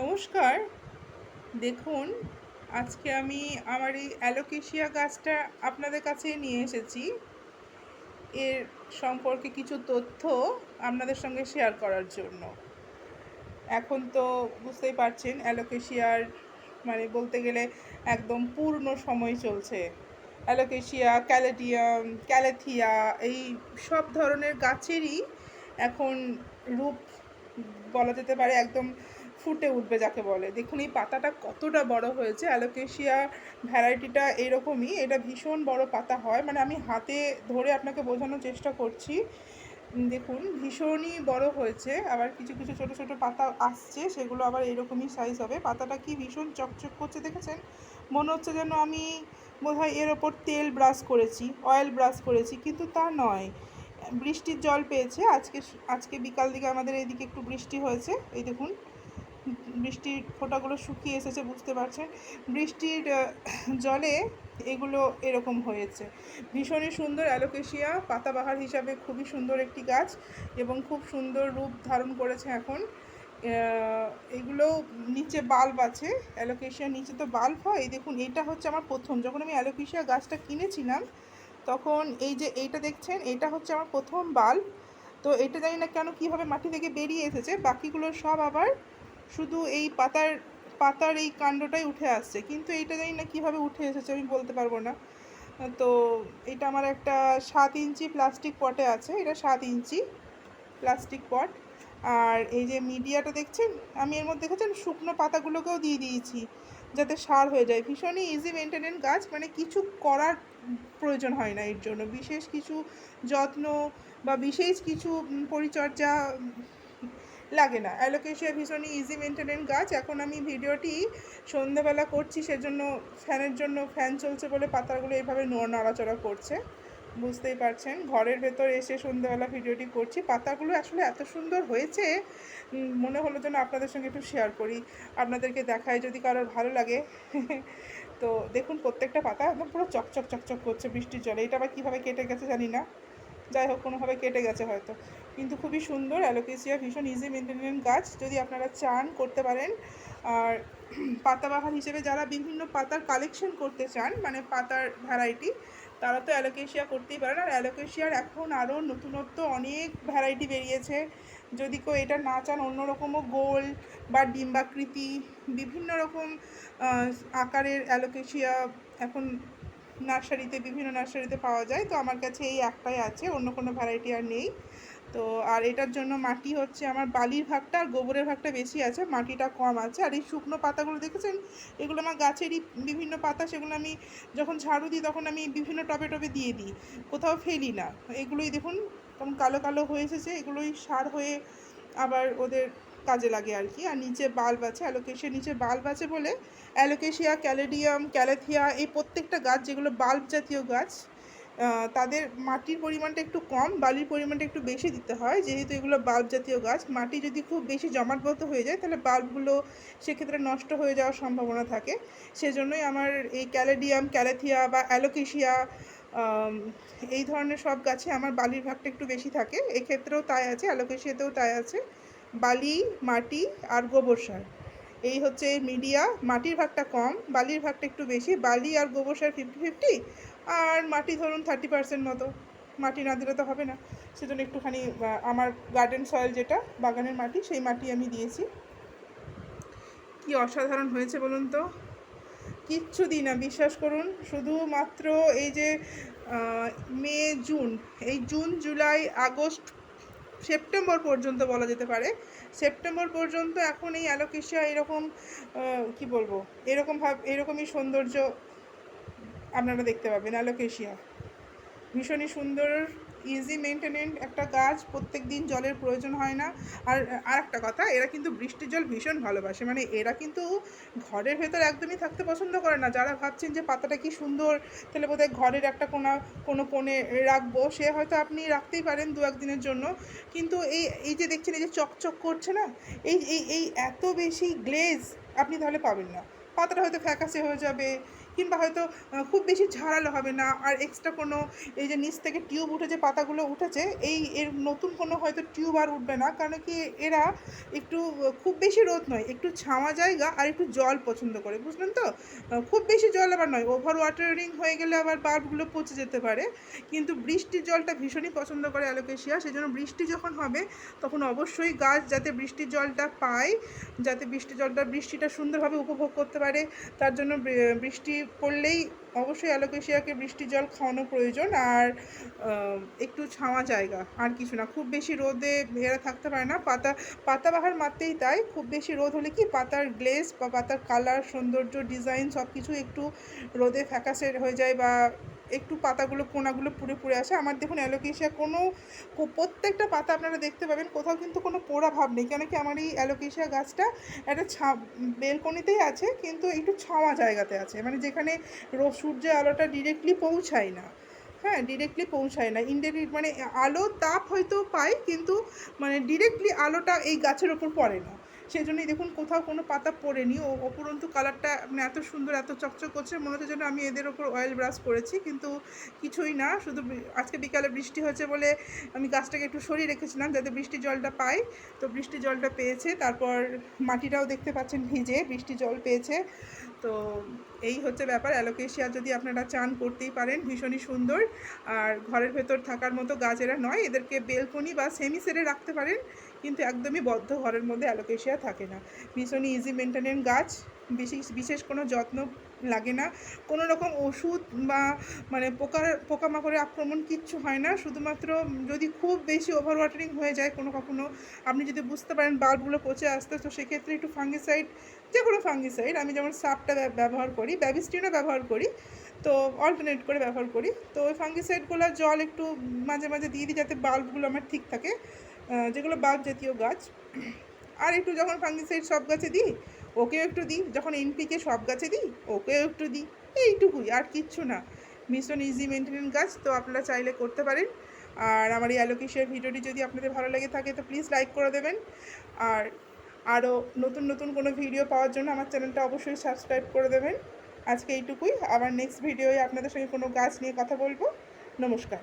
নমস্কার। দেখুন, আজকে আমি আমার এই অ্যালোকেশিয়া গাছটা আপনাদের কাছে নিয়ে এসেছি। এর সম্পর্কে কিছু তথ্য আপনাদের সঙ্গে শেয়ার করার জন্য। এখন তো বুঝতেই পারছেন, অ্যালোকেশিয়ার মানে বলতে গেলে একদম পূর্ণ সময় চলছে। অ্যালোকেশিয়া, ক্যালেডিয়াম, ক্যালেথিয়া এই সব ধরনের গাছেরই এখন রূপ বলা যেতে পারে একদম ফুটে উঠবে যাকে বলে। দেখুন, এই পাতাটা কতটা বড় হয়েছে, অ্যালোকেশিয়া ভ্যারাইটিটা এরকমই। এটা ভীষণ বড় পাতা হয়। মানে আমি হাতে ধরে আপনাকে বোঝানোর চেষ্টা করছি। দেখুন, ভীষণই বড় হয়েছে। আবার কিছু কিছু ছোট ছোট পাতা আসছে, সেগুলো আবার এরকমই সাইজ হবে। পাতাটা কি ভীষণ চকচক করছে, দেখেছেন? মনে হচ্ছে যেন আমি বোধহয় এর ওপর তেল ব্রাশ করেছি অয়েল ব্রাশ করেছি, কিন্তু তা নয়। বৃষ্টির জল পেয়েছে। আজকে আজকে বিকাল দিকে আমাদের এইদিকে একটু বৃষ্টি হয়েছে। এই দেখুন বৃষ্টির ফোঁটাগুলো শুকিয়ে এসেছে, বুঝতে পারছেন? বৃষ্টির জলে এগুলো এরকম হয়েছে। ভীষণই সুন্দর অ্যালোকেশিয়া, পাতাবাহার হিসাবে খুবই সুন্দর একটি গাছ এবং খুব সুন্দর রূপ ধারণ করেছে এখন। এগুলো নিচে বাল্ব আছে অ্যালোকেশিয়া নিচে তো বাল্ব হয়। দেখুন, এটা হচ্ছে আমার প্রথম। যখন আমি অ্যালোকেশিয়া গাছটা কিনেছিলাম, তখন এই যে এইটা দেখছেন, এটা হচ্ছে আমার প্রথম বাল্ব। তো এটা জানি না কেন কীভাবে মাটি থেকে বেরিয়ে এসেছে, বাকিগুলো সব আবার শুধু এই পাতার পাতার এই কাণ্ডটাই উঠে আসছে। কিন্তু এইটা জানি না কীভাবে উঠে এসেছে, আমি বলতে পারব না। তো এটা আমার একটা সাত ইঞ্চি প্লাস্টিক পটে আছে, এটা সাত ইঞ্চি প্লাস্টিক পট। আর এই যে মিডিয়াটা দেখছেন, আমি এর মধ্যে দেখেছেন শুকনো পাতাগুলোকেও দিয়ে দিয়েছি, যাতে সার হয়ে যায়। ভীষণই ইজি মেনটেনেন্স গাছ মানে কিছু করার প্রয়োজন হয় না এর জন্য। বিশেষ কিছু যত্ন বা বিশেষ কিছু পরিচর্যা লাগে না। অ্যালোকেশিয়া ভীষণই ইজি মেনটেনেন্স গাছ। এখন আমি ভিডিওটি সন্ধ্যেবেলা করছি, সেজন্য ফ্যানের জন্য ফ্যান চলছে বলে পাতাগুলো এইভাবে নড়াচড়া করছে। বুঝতেই পারছেন, ঘরের ভেতর এসে সন্ধ্যেবেলা ভিডিওটি করছি। পাতাগুলো আসলে এত সুন্দর হয়েছে মনে হলো যেন আপনাদের সঙ্গে একটু শেয়ার করি। আপনাদেরকে দেখায় যদি কারোর ভালো লাগে। তো দেখুন, প্রত্যেকটা পাতা একদম পুরো চকচক চকচক করছে বৃষ্টির জলে। এটা আবার কীভাবে কেটে গেছে জানি না। যাই হোক, কোনোভাবে কেটে গেছে হয়তো। কিন্তু খুবই সুন্দর অ্যালোকেসিয়া ভীষণ ইজি মেনটেনেন্স গাছ। যদি আপনারা চান করতে পারেন। আর পাতাবাহার হিসেবে যারা বিভিন্ন পাতার কালেকশন করতে চান মানে পাতার ভ্যারাইটি তারা তো অ্যালোকেশিয়া করতেই পারেন। আর অ্যালোকেশিয়ার এখন আরও নতুনত্ব অনেক ভ্যারাইটি বেরিয়েছে। যদি কেউ এটা না চান, অন্যরকমও গোল বা ডিম্বাকৃতি, বিভিন্ন রকম আকারের অ্যালোকেশিয়া এখন নার্সারিতে, বিভিন্ন নার্সারিতে পাওয়া যায়। তো আমার কাছে এই একটাই আছে, অন্য কোনো ভ্যারাইটি আর নেই। তো আর এটার জন্য মাটি হচ্ছে আমার বালির ভাগটা আর গোবরের ভাগটা বেশি আছে, মাটিটা কম আছে। আর এই শুকনো পাতাগুলো দেখেছেন? এগুলো আমার গাছেরই বিভিন্ন পাতা, সেগুলো আমি যখন ঝাড়ু দিই তখন আমি বিভিন্ন টবে টবে দিয়ে দিই, কোথাও ফেলি না। এগুলোই দেখুন, কেমন কালো কালো হয়ে এসেছে, এগুলোই সার হয়ে আবার ওদের কাজে লাগে আর কি। আর নিচে বাল্ব আছে, অ্যালোকেশিয়া, নিচে বাল্ব আছে বলে অ্যালোকেশিয়া, ক্যালেডিয়াম, ক্যালেথিয়া, এই প্রত্যেকটা গাছ, যেগুলো বাল্ব জাতীয় গাছ তাদের মাটির পরিমাণটা একটু কম, বালির পরিমাণটা একটু বেশি দিতে হয়। যেহেতু এগুলো বাল্ব জাতীয় গাছ, মাটি যদি খুব বেশি জমাটবদ্ধ হয়ে যায়, তাহলে বাল্বগুলো সেক্ষেত্রে নষ্ট হয়ে যাওয়ার সম্ভাবনা থাকে। সেজন্যই আমার এই ক্যালেডিয়াম ক্যালেথিয়া বা অ্যালোকেশিয়া এই ধরনের সব গাছে আমার বালির ভাগটা একটু বেশি থাকে। এক্ষেত্রেও তাই আছে অ্যালোকেশিয়াতেও তাই আছে। বালি, মাটি আর গোবর সার। এই হচ্ছে মিডিয়া মাটির ভাগটা কম, বালির ভাগটা একটু বেশি। বালি আর গোবর সার ফিফটি ফিফটি আর মাটি ধরুন থার্টি পার্সেন্ট মতো। মাটি না দিলে তো হবে না। সেজন্য একটুখানি আমার গার্ডেন সয়েল যেটা, বাগানের মাটি, সেই মাটি আমি দিয়েছি। কি অসাধারণ হয়েছে বলুন তো? কিচ্ছু দিই না, বিশ্বাস করুন। শুধুমাত্র এই যে মে, জুন, এই জুন, জুলাই, আগস্ট, সেপ্টেম্বর পর্যন্ত বলা যেতে পারে। সেপ্টেম্বর পর্যন্ত এখন এই অ্যালোকেশিয়া এরকম কি বলব? এরকম ভাব, এরকমই সৌন্দর্য আপনারা দেখতে পাবেন, অ্যালোকেশিয়া। ভীষণই সুন্দর ইজি মেনটেনেন্ট একটা গাছ প্রত্যেক দিন জলের প্রয়োজন হয় না। আর আর একটা কথা, এরা কিন্তু বৃষ্টির জল ভীষণ ভালোবাসে মানে এরা কিন্তু ঘরের ভেতর একদমই থাকতে পছন্দ করে না। যারা ভাবছেন যে পাতাটা কি সুন্দর, তাহলে বোধহয় ঘরের একটা কোনা, কোনো কোণে রাখব, সে হয়তো আপনি রাখতেই পারেন দু একদিনের জন্য। কিন্তু এই এই যে দেখছেন, এই যে চকচক করছে না, এই এই এই এত বেশি গ্লেজ আপনি তাহলে পাবেন না। পাতাটা হয়তো ফ্যাকাসে হয়ে যাবে কিংবা হয়তো খুব বেশি ঝাড়ালো হবে না। আর এক্সট্রা কোনো এই যে নিচ থেকে টিউব উঠে যে পাতাগুলো উঠেছে, এই এর নতুন কোনো হয়তো টিউব আর উঠবে না। কারণ কি এরা একটু, খুব বেশি রোদ নয়, একটু ছাওয়া জায়গা আর একটু জল পছন্দ করে, বুঝলেন তো? খুব বেশি জল আবার নয় ওভার ওয়াটারিং হয়ে গেলে আবার বাল্বগুলো পচে যেতে পারে। কিন্তু বৃষ্টির জলটা ভীষণই পছন্দ করে অ্যালোকেশিয়া সেই জন্য বৃষ্টি যখন হবে, তখন অবশ্যই গাছ যাতে বৃষ্টির জলটা পায়, যাতে বৃষ্টির জলটা, বৃষ্টিটা সুন্দরভাবে উপভোগ করতে পারে, তার জন্য বৃষ্টি por অবশ্যই অ্যালোকেশিয়াকে বৃষ্টির জল খাওয়ানো প্রয়োজন আর একটু ছাওয়া জায়গা, আর কিছু না। খুব বেশি রোদে এরা থাকতে পারে না। পাতা, পাতাবাহার মারতেই তাই। খুব বেশি রোদ হলে কি পাতার গ্লেজ বা পাতার কালার সৌন্দর্য ডিজাইন সব কিছু একটু রোদে ফ্যাকাসে হয়ে যায় বা একটু পাতাগুলো, কোনাগুলো পুড়ে পুড়ে আসে। আমার দেখুন অ্যালোকেশিয়া কোনো প্রত্যেকটা পাতা আপনারা দেখতে পাবেন। কোথাও কিন্তু কোনো পোড়া ভাব নেই। কেন কি আমার এই অ্যালোকেশিয়া গাছটা একটা ছা বেলকনিতেই আছে, কিন্তু একটু ছাওয়া জায়গাতে আছে। মানে যেখানে রো সূর্যের আলোটা ডিরেক্টলি পৌঁছায় না। হ্যাঁ ডিরেক্টলি পৌঁছায় না। ইনডাইরেক্ট মানে আলো তাপ হয়তো পায়, কিন্তু মানে ডিরেক্টলি আলোটা এই গাছের ওপর পড়ে না। সেই জন্যই দেখুন কোথাও কোনো পাতা পড়েনি। ও অপরন্তু কালারটা মানে এত সুন্দর, এত চকচক করছে, মনে হচ্ছে যেন আমি এদের ওপর অয়েল ব্রাশ করেছি কিন্তু কিছুই না, শুধু আজকে বিকালে বৃষ্টি হয়েছে বলে আমি গাছটাকে একটু সরিয়ে রেখেছিলাম যাতে বৃষ্টি জলটা পাই। তো বৃষ্টি জলটা পেয়েছে, তারপর মাটিটাও দেখতে পাচ্ছেন ভিজে বৃষ্টি জল পেয়েছে। তো এই হচ্ছে ব্যাপার, অ্যালোকেশিয়া যদি আপনারা চান করতেই পারেন, ভীষণই সুন্দর। আর ঘরের ভেতর থাকার মতো গাছেরা নয়, এদেরকে বেলকনি বা সেমি সেরে রাখতে পারেন। কিন্তু একদমই বদ্ধ ঘরের মধ্যে অ্যালোকেশিয়া থাকে না। ভীষণই ইজি মেনটেনেন্স গাছ, বিশেষ বিশেষ কোনো যত্ন লাগে না। কোনো রকম ওষুধ বা মানে পোকার পোকামাকড়ের আক্রমণ কিচ্ছু হয় না। শুধুমাত্র যদি খুব বেশি ওভার ওয়াটারিং হয়ে যায় কোনো কখনো, আপনি যদি বুঝতে পারেন বাল্বগুলো পচে আসতে, তো সেক্ষেত্রে একটু ফাঙ্গিসাইড যে কোনো ফাঙ্গিসাইড আমি যেমন সাপটা ব্যবহার করি ব্যাবিস্টিনও ব্যবহার করি, তো অল্টারনেট করে ব্যবহার করি। তো ওই ফাঙ্গিসাইডগুলো জল একটু মাঝে মাঝে দিয়ে দিই যাতে বাল্বগুলো আমার ঠিক থাকে। যেগুলো বাল্ব জাতীয় গাছ। আর একটু যখন ফাঙ্গিসাইড সব গাছে দিই, ওকেও একটু দিই। যখন এনপিকে সব গাছে দিই, ওকেও একটু দিই। এইটুকুই, আর কিচ্ছু না। ভীষণ ইজি মেনটেনেন্স গাছ তো আপনারা চাইলে করতে পারেন। আর আমার এই অ্যালোকেশিয়ার ভিডিওটি যদি আপনাদের ভালো লেগে থাকে, তো প্লিজ লাইক করে দেবেন। আর আরও নতুন নতুন কোনো ভিডিও পাওয়ার জন্য আমার চ্যানেলটা অবশ্যই সাবস্ক্রাইব করে দেবেন। আজকে এইটুকুই। আবার নেক্সট ভিডিওয়ে আপনাদের সঙ্গে কোনো গাছ নিয়ে কথা বলব। নমস্কার।